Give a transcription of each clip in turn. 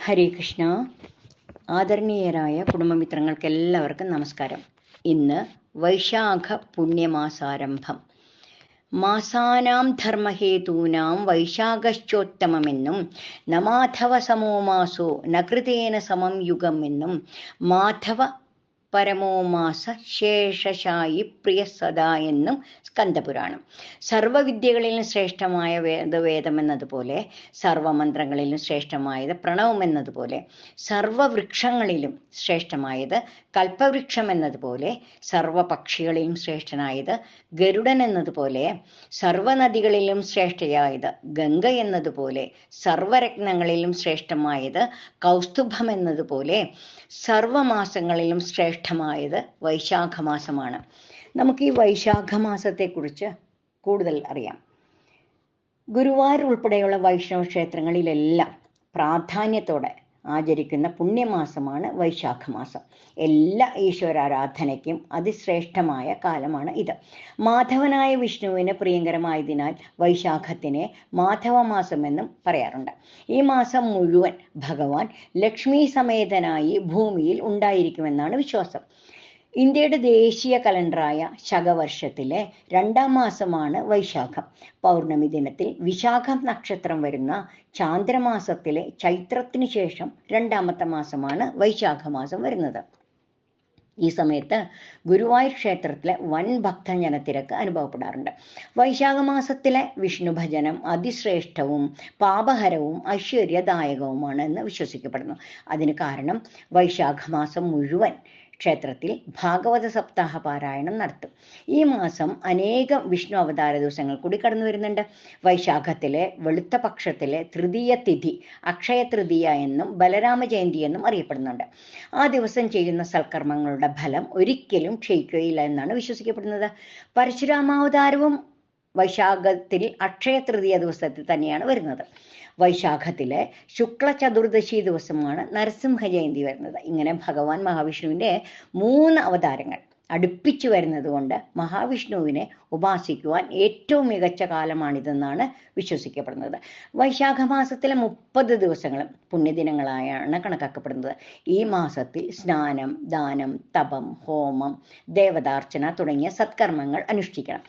ഹരേ കൃഷ്ണ. ആദരണീയരായ കുടുംബമിത്രങ്ങൾക്ക് എല്ലാവർക്കും നമസ്കാരം. ഇന്ന് വൈശാഖ പുണ്യമാസാരംഭം. മാസാനാം ധർമ്മഹേതൂനാം വൈശാഖശ്ചോത്തമമെന്നും നമാധവ സമോ മാസോ നകൃതേന സമം യുഗം എന്നും മാധവ പരമോ മാസ ശേഷശായി പ്രിയ സദാ എന്നും സ്കന്ദപുരാണം. സർവവിദ്യകളിലും ശ്രേഷ്ഠമായ വേദവേദം എന്നതുപോലെ സർവമന്ത്രങ്ങളിലും ശ്രേഷ്ഠമായത് പ്രണവം എന്നതുപോലെ സർവവൃക്ഷങ്ങളിലും ശ്രേഷ്ഠമായത് കൽപ്പവൃക്ഷം എന്നതുപോലെ സർവപക്ഷികളെയും ശ്രേഷ്ഠനായത് ഗരുഡൻ എന്നതുപോലെ സർവനദികളിലും ശ്രേഷ്ഠയായത് ഗംഗ എന്നതുപോലെ സർവരത്നങ്ങളിലും ശ്രേഷ്ഠമായത് കൗസ്തുഭം എന്നതുപോലെ സർവമാസങ്ങളിലും ശ്രേഷ്ഠമായത് വൈശാഖമാസമാണ്. നമുക്ക് ഈ വൈശാഖമാസത്തെക്കുറിച്ച് കൂടുതൽ അറിയാം. ഗുരുവായൂർ ഉൾപ്പെടെയുള്ള വൈഷ്ണവ ക്ഷേത്രങ്ങളിലെല്ലാം പ്രാധാന്യത്തോടെ ആചരിക്കുന്ന പുണ്യമാസമാണ് വൈശാഖ മാസം എല്ലാ ഈശ്വരാരാധനയ്ക്കും അതിശ്രേഷ്ഠമായ കാലമാണ് ഇത്. മാധവനായ വിഷ്ണുവിന് പ്രിയങ്കരമായതിനാൽ വൈശാഖത്തിനെ മാധവമാസം എന്നും പറയാറുണ്ട്. ഈ മാസം മുഴുവൻ ഭഗവാൻ ലക്ഷ്മി സമേതനായി ഭൂമിയിൽ ഉണ്ടായിരിക്കുമെന്നാണ് വിശ്വാസം. ഇന്ത്യയുടെ ദേശീയ കലണ്ടറായ ശകവർഷത്തിലെ രണ്ടാം മാസമാണ് വൈശാഖം. പൗർണമി ദിനത്തിൽ വിശാഖം നക്ഷത്രം വരുന്ന ചാന്ദ്രമാസത്തിലെ ചൈത്രത്തിന് ശേഷം രണ്ടാമത്തെ മാസമാണ് വൈശാഖ മാസം വരുന്നത്. ഈ സമയത്ത് ഗുരുവായൂർ ക്ഷേത്രത്തിലെ വൻ ഭക്തജനത്തിരക്ക് അനുഭവപ്പെടാറുണ്ട്. വൈശാഖ മാസത്തിലെ വിഷ്ണു ഭജനം അതിശ്രേഷ്ഠവും പാപഹരവും ഐശ്വര്യദായകവുമാണ് എന്ന് വിശ്വസിക്കപ്പെടുന്നു. അതിന് കാരണം വൈശാഖ മാസം മുഴുവൻ ക്ഷേത്രത്തിൽ ഭാഗവത സപ്താഹ പാരായണം നടത്തും. ഈ മാസം അനേകം വിഷ്ണു അവതാര ദിവസങ്ങൾ കൂടി കടന്നു വരുന്നുണ്ട്. വൈശാഖത്തിലെ വെളുത്ത പക്ഷത്തിലെ തൃതീയ തിഥി അക്ഷയ തൃതീയ എന്നും ബലരാമ ജയന്തി എന്നും അറിയപ്പെടുന്നുണ്ട്. ആ ദിവസം ചെയ്യുന്ന സൽക്കർമ്മങ്ങളുടെ ഫലം ഒരിക്കലും ക്ഷയിക്കുകയില്ല എന്നാണ് വിശ്വസിക്കപ്പെടുന്നത്. പരശുരാമാവതാരവും വൈശാഖത്തിൽ അക്ഷയ തൃതീയ ദിവസത്തിൽ തന്നെയാണ് വരുന്നത്. വൈശാഖത്തിലെ ശുക്ല ചതുർദശി ദിവസമാണ് നരസിംഹ ജയന്തി വരുന്നത്. ഇങ്ങനെ ഭഗവാൻ മഹാവിഷ്ണുവിന്റെ മൂന്ന് അവതാരങ്ങൾ അടുപ്പിച്ചു വരുന്നത് കൊണ്ട് മഹാവിഷ്ണുവിനെ ഉപാസിക്കുവാൻ ഏറ്റവും മികച്ച കാലമാണിതെന്നാണ് വിശ്വസിക്കപ്പെടുന്നത്. വൈശാഖ മാസത്തിലെ മുപ്പത് ദിവസങ്ങളും പുണ്യദിനങ്ങളായാണ് കണക്കാക്കപ്പെടുന്നത്. ഈ മാസത്തിൽ സ്നാനം ദാനം തപം ഹോമം ദേവതാർച്ചന തുടങ്ങിയ സത്കർമ്മങ്ങൾ അനുഷ്ഠിക്കണം.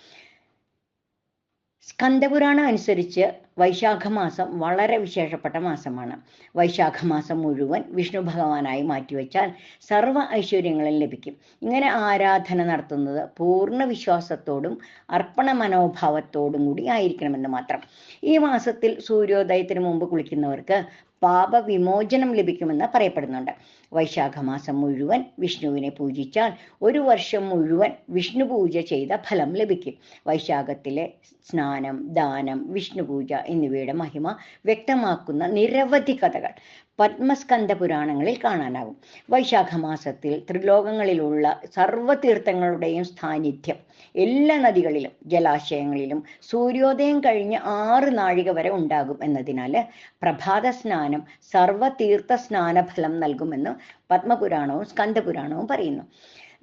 സ്കന്ദപുരാണം അനുസരിച്ച് വൈശാഖ മാസം വളരെ വിശേഷപ്പെട്ട മാസമാണ്. വൈശാഖമാസം മുഴുവൻ വിഷ്ണു ഭഗവാനായി മാറ്റിവെച്ചാൽ സർവ ഐശ്വര്യങ്ങളും ലഭിക്കും. ഇങ്ങനെ ആരാധന നടത്തുന്നത് പൂർണ വിശ്വാസത്തോടും അർപ്പണ മനോഭാവത്തോടും കൂടി ആയിരിക്കണമെന്ന് മാത്രം. ഈ മാസത്തിൽ സൂര്യോദയത്തിന് മുമ്പ് കുളിക്കുന്നവർക്ക് പാപവിമോചനം ലഭിക്കുമെന്ന് പറയപ്പെടുന്നുണ്ട്. വൈശാഖമാസം മുഴുവൻ വിഷ്ണുവിനെ പൂജിച്ചാൽ ഒരു വർഷം മുഴുവൻ വിഷ്ണു പൂജ ചെയ്ത ഫലം ലഭിക്കും. വൈശാഖത്തിലെ സ്നാനം ദാനം വിഷ്ണു പൂജ എന്നിവയുടെ മഹിമ വ്യക്തമാക്കുന്ന നിരവധി കഥകൾ. പത്മസ്കന്ധ പുരാണങ്ങളിൽ കാണാനാകും. വൈശാഖ മാസത്തിൽ ത്രിലോകങ്ങളിലുള്ള സർവതീർത്ഥങ്ങളുടെയും സാന്നിധ്യം എല്ലാ നദികളിലും ജലാശയങ്ങളിലും സൂര്യോദയം കഴിഞ്ഞ് ആറ് നാഴിക വരെ ഉണ്ടാകും എന്നതിനാൽ പ്രഭാത സ്നാനം സർവതീർത്ഥ സ്നാനഫലം നൽകുമെന്ന് പത്മപുരാണവും സ്കന്ധപുരാണവും പറയുന്നു.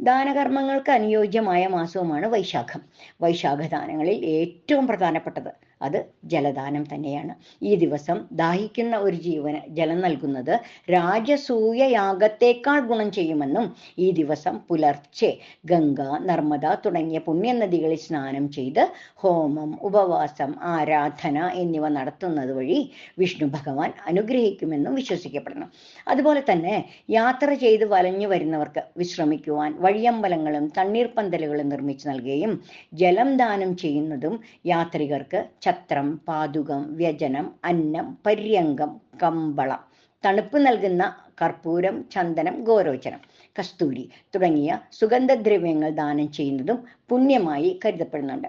ദാനകർമ്മങ്ങൾക്ക് അനുയോജ്യമായ മാസവുമാണ് വൈശാഖം. വൈശാഖ ദാനങ്ങളിൽ ഏറ്റവും പ്രധാനപ്പെട്ടത് അത് ജലദാനം തന്നെയാണ്. ഈ ദിവസം ദാഹിക്കുന്ന ഒരു ജീവന് ജലം നൽകുന്നത് രാജസൂയ യാഗത്തേക്കാൾ ഗുണം ചെയ്യുമെന്നും ഈ ദിവസം പുലർച്ചെ ഗംഗ നർമ്മദ തുടങ്ങിയ പുണ്യനദികളിൽ സ്നാനം ചെയ്ത് ഹോമം ഉപവാസം ആരാധന എന്നിവ നടത്തുന്നത് വഴി വിഷ്ണു ഭഗവാൻ അനുഗ്രഹിക്കുമെന്നും വിശ്വസിക്കപ്പെടുന്നു. അതുപോലെ തന്നെ യാത്ര ചെയ്ത് വലഞ്ഞു വരുന്നവർക്ക് വിശ്രമിക്കുവാൻ വഴിയമ്പലങ്ങളും തണ്ണീർപ്പന്തലുകളും നിർമ്മിച്ചു നൽകുകയും ജലം ദാനം ചെയ്യുന്നതും യാത്രികർക്ക് ഛത്രം പാതുകം വ്യജനം അന്നം പര്യങ്കം കമ്പളം തണുപ്പ് നൽകുന്ന കർപ്പൂരം ചന്ദനം ഗോരോചനം കസ്തൂരി തുടങ്ങിയ സുഗന്ധദ്രവ്യങ്ങൾ ദാനം ചെയ്യുന്നതും പുണ്യമായി കരുതപ്പെടുന്നുണ്ട്.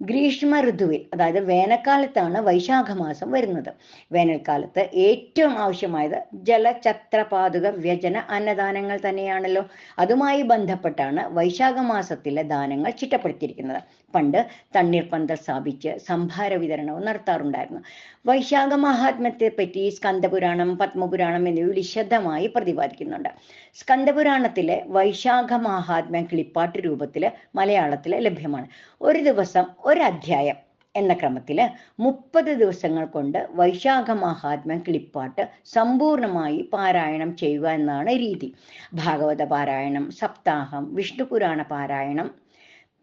ഗ്രീഷ്മ ഋതുവിൽ അതായത് വേനൽക്കാലത്താണ് വൈശാഖ മാസം വരുന്നത്. വേനൽക്കാലത്ത് ഏറ്റവും ആവശ്യമായത് ജലഛത്രപാതുക വ്യജന അന്നദാനങ്ങൾ തന്നെയാണല്ലോ. അതുമായി ബന്ധപ്പെട്ടാണ് വൈശാഖ മാസത്തിലെ ദാനങ്ങൾ ചിട്ടപ്പെടുത്തിയിരിക്കുന്നത്. പണ്ട് തണ്ണീർപ്പന്തൽ സ്ഥാപിച്ച് സംഭാര വിതരണവും നടത്താറുണ്ടായിരുന്നു. വൈശാഖ മഹാത്മ്യത്തെ പറ്റി സ്കന്ദപുരാണം പത്മപുരാണം എന്നിവ വിശദമായി പ്രതിപാദിക്കുന്നുണ്ട്. സ്കന്ദപുരാണത്തിലെ വൈശാഖ മഹാത്മ്യം കിളിപ്പാട്ട് രൂപത്തിൽ മലയാളത്തിൽ ലഭ്യമാണ്. ഒരു ദിവസം ഒരു ഒരധ്യായം എന്ന ക്രമത്തിൽ മുപ്പത് ദിവസങ്ങൾ കൊണ്ട് വൈശാഖ മഹാത്മ്യം കിളിപ്പാട്ട് സമ്പൂർണമായി പാരായണം ചെയ്യുക എന്നാണ് രീതി. ഭാഗവത പാരായണം സപ്താഹം വിഷ്ണുപുരാണ പാരായണം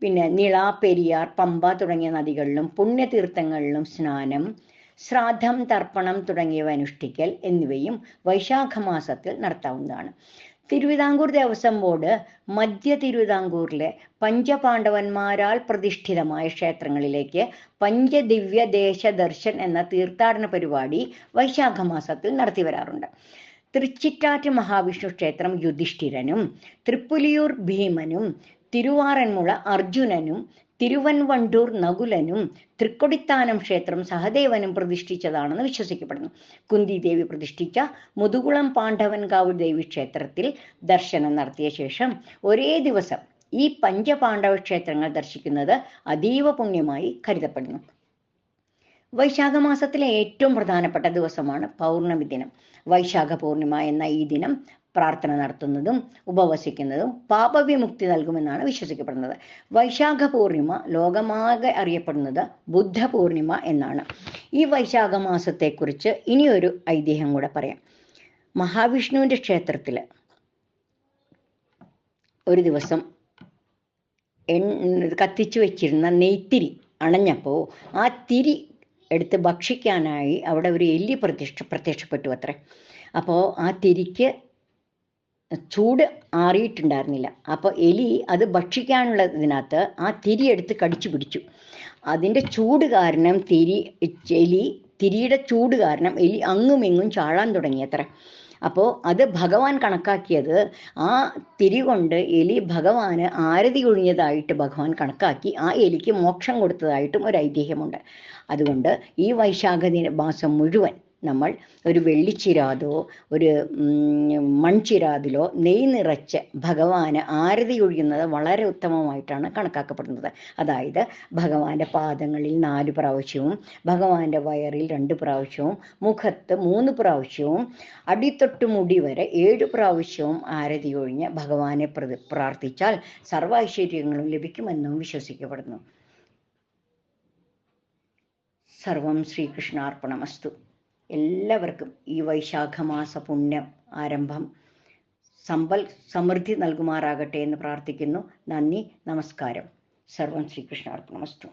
പിന്നെ നിള പെരിയാർ പമ്പ തുടങ്ങിയ നദികളിലും പുണ്യതീർത്ഥങ്ങളിലും സ്നാനം ശ്രാദ്ധം തർപ്പണം തുടങ്ങിയവ അനുഷ്ഠിക്കൽ എന്നിവയും വൈശാഖ മാസത്തിൽ നടത്താവുന്നതാണ്. തിരുവിതാംകൂർ ദേവസ്വം ബോർഡ് മധ്യ തിരുവിതാംകൂറിലെ പഞ്ചപാണ്ഡവന്മാരാൽ പ്രതിഷ്ഠിതമായ ക്ഷേത്രങ്ങളിലേക്ക് പഞ്ചദിവ്യ ദേശ ദർശൻ എന്ന തീർത്ഥാടന പരിപാടി വൈശാഖ മാസത്തിൽ നടത്തി വരാറുണ്ട്. തൃച്ചിറ്റാറ്റ് മഹാവിഷ്ണു ക്ഷേത്രം യുധിഷ്ഠിരനും തൃപ്പുലിയൂർ ഭീമനും തിരുവാറന്മുള അർജുനനും തിരുവൻവണ്ടൂർ നകുലനും തൃക്കൊടിത്താനം ക്ഷേത്രം സഹദേവനും പ്രതിഷ്ഠിച്ചതാണെന്ന് വിശ്വസിക്കപ്പെടുന്നു. കുന്തി ദേവി പ്രതിഷ്ഠിച്ച മുതുകുളം പാണ്ഡവൻകാവ് ദേവി ക്ഷേത്രത്തിൽ ദർശനം നടത്തിയ ശേഷം ഒരേ ദിവസം ഈ പഞ്ചപാണ്ഡവ ക്ഷേത്രങ്ങൾ ദർശിക്കുന്നത് അതീവ പുണ്യമായി കരുതപ്പെടുന്നു. വൈശാഖ മാസത്തിലെ ഏറ്റവും പ്രധാനപ്പെട്ട ദിവസമാണ് പൗർണമി ദിനം. വൈശാഖ പൂർണിമ എന്ന ഈ ദിനം പ്രാർത്ഥന നടത്തുന്നതും ഉപവസിക്കുന്നതും പാപവിമുക്തി നൽകുമെന്നാണ് വിശ്വസിക്കപ്പെടുന്നത്. വൈശാഖ പൂർണിമ ലോകമാകെ അറിയപ്പെടുന്നത് ബുദ്ധ പൂർണിമ എന്നാണ്. ഈ വൈശാഖ മാസത്തെക്കുറിച്ച് ഇനിയൊരു ഐതിഹ്യം കൂടെ പറയാം. മഹാവിഷ്ണുവിന്റെ ക്ഷേത്രത്തിൽ ഒരു ദിവസം എൺ കത്തിച്ചു വെച്ചിരുന്ന നെയ്ത്തിരി അണഞ്ഞപ്പോൾ ആ തിരി എടുത്ത് ഭക്ഷിക്കാനായി അവിടെ ഒരു എലി പ്രത്യക്ഷ പ്രത്യക്ഷപ്പെട്ടു അത്രേ. അപ്പോൾ ആ തിരിക്ക് ചൂട് ആറിയിട്ടുണ്ടായിരുന്നില്ല. അപ്പോൾ എലി അത് ഭക്ഷിക്കാനുള്ളതിനകത്ത് ആ തിരി എടുത്ത് കടിച്ചു പിടിച്ചു. അതിന്റെ ചൂട് കാരണം തിരി എലി തിരിയുടെ ചൂട് കാരണം എലി അങ്ങും ഇങ്ങും ചാഴാൻ തുടങ്ങിയത്ര. അപ്പോൾ അത് ഭഗവാൻ കണക്കാക്കിയത് ആ തിരി കൊണ്ട് എലി ഭഗവാന് ആരതി ഒഴിഞ്ഞതായിട്ട് ഭഗവാൻ കണക്കാക്കി ആ എലിക്ക് മോക്ഷം കൊടുത്തതായിട്ടും ഒരു ഐതിഹ്യമുണ്ട്. അതുകൊണ്ട് ഈ വൈശാഖ മാസം മുഴുവൻ നമ്മൾ ഒരു വെള്ളിച്ചിരാതോ ഒരു മൺചിരാതിലോ നെയ് നിറച്ച് ഭഗവാന് ആരതി ഒഴിയുന്നത് വളരെ ഉത്തമമായിട്ടാണ് കണക്കാക്കപ്പെടുന്നത്. അതായത് ഭഗവാന്റെ പാദങ്ങളിൽ നാല് പ്രാവശ്യവും ഭഗവാന്റെ വയറിൽ രണ്ട് പ്രാവശ്യവും മുഖത്ത് മൂന്ന് പ്രാവശ്യവും അടിത്തൊട്ട് മുടി വരെ ഏഴ് പ്രാവശ്യവും ആരതി ഒഴിഞ്ഞ് ഭഗവാനെ പ്രതി പ്രാർത്ഥിച്ചാൽ സർവ ഐശ്വര്യങ്ങളും ലഭിക്കുമെന്നും വിശ്വസിക്കപ്പെടുന്നു. സർവം ശ്രീകൃഷ്ണാർപ്പണമസ്തു. എല്ലാവർക്കും ഈ വൈശാഖമാസ പുണ്യം ആരംഭം. സമ്പൽ സമൃദ്ധി നൽകുമാറാകട്ടെ എന്ന് പ്രാർത്ഥിക്കുന്നു. നന്ദി നമസ്കാരം. സർവം ശ്രീകൃഷ്ണാർപ്പണമസ്തു.